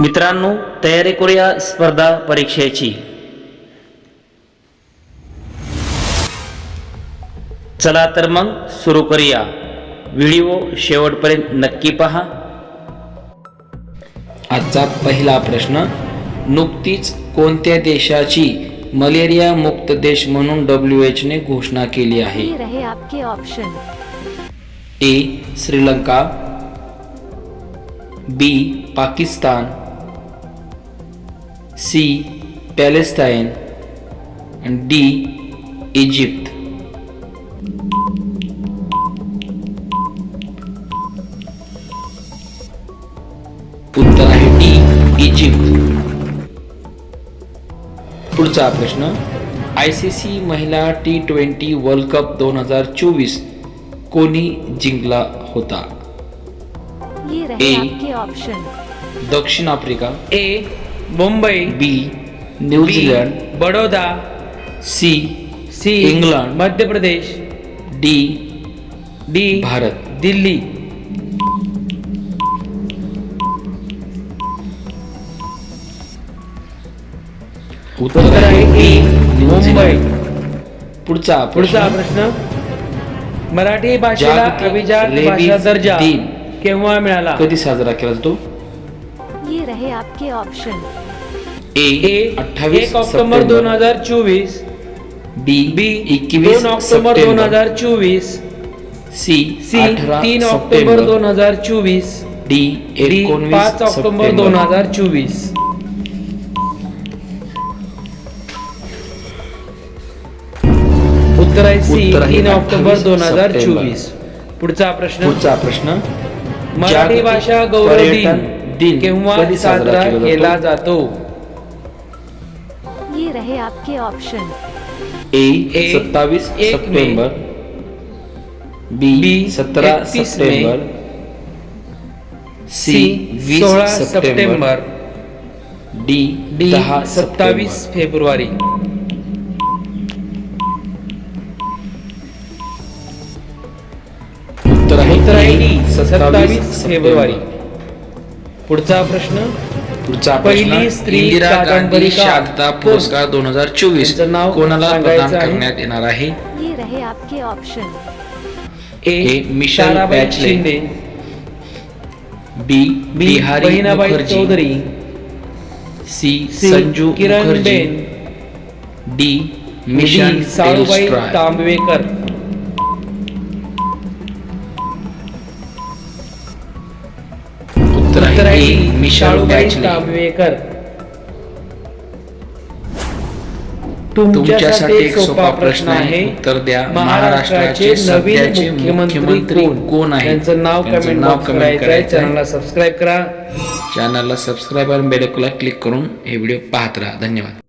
मित्रांनो तयारी करूया स्पर्धा परीक्षेची. चला तर मग सुरू करूया. व्हिडिओ शेवटपर्यंत नक्की पहा. आजचा पहिला प्रश्न नुकतीच कोणत्या देशाची मलेरिया मुक्त देश म्हणून डब्ल्यू ने घोषणा केली आहे? A Sri Lanka. B Pakistan. C Palestine आणि डी इजिप्त उत्तर आहे डी इजिप्त पुढचा प्रश्न. आय सी सी महिला टी ट्वेंटी वर्ल्ड कप दोन हजार चोवीस कोणी जिंकला होता? ए. दक्षिण Africa. A Mumbai B New Zealand Baroda C C England Madhya Pradesh D D Bharat Delhi. उत्तर आहे ए मुंबई. पुढचा पुढचा प्रश्न. मराठी भाषेला अभिजात भाषा दर्जा केव्हा मिळाला? कधी साजरा केला जातो? ये रहे आपके ऑप्शन ए ए अठ्ठावीस एक ऑक्टोबर दोन हजार चोवीस. बी बी एकवीस ऑक्टोबर दोन हजार चोवीस. सी सी तीन ऑक्टोबर दोन हजार चोवीस. डी डी पाच ऑक्टोबर. दोन हजार चोवीस. उत्तर आहे सी तीन ऑक्टोबर 28 दोन हजार. चोवीस. पुढचा प्रश्न. पुढचा प्रश्न. मराठी भाषा गौरव दिन. दिन केव्हा कधी साजरा साजरा केला केला जातो? जातो। ये रहे आपके ऑप्शन ए ए, सत्तावीस एक मे. सप्टेंबर बी बी, सतरा 31 मे. सप्टेंबर सी सी वीस सोळा सप्टेंबर सप्टेंबर डी डी दहा सत्तावीस फेब्रुवारी। उत्तर आहे उत्तर आहे डी, डी सत्तावीस फेब्रुवारी। पुढचा प्रश्न. पुढचा पहिली स्त्री इंदिरा गांधी शांतता कोण? पुरस्कार दोन हजार चोवीस. नाव कोणाला प्रदान. करण्यात येणार आहे? ये रहे आपके option A Tarabai बॅचले. B B Bihari Chaudhari. C Sanju Kiran ben. D mission. Tambavekar. आहे आहे साळूबाई बॅचले. तांबवेकर तुमच्यासाठी एक सोपा प्रश्न आहे. उत्तर द्या. महाराष्ट्राचे सध्याचे मुख्यमंत्री कोण? आहेत? त्यांचं नाव कमेंट नाव comment करायचं आहे आहे. चॅनलला सबस्क्राईब करा. चॅनलला सबस्क्राईब आणि बेल क्लिक करून हे व्हिडिओ पाहत राहा. धन्यवाद.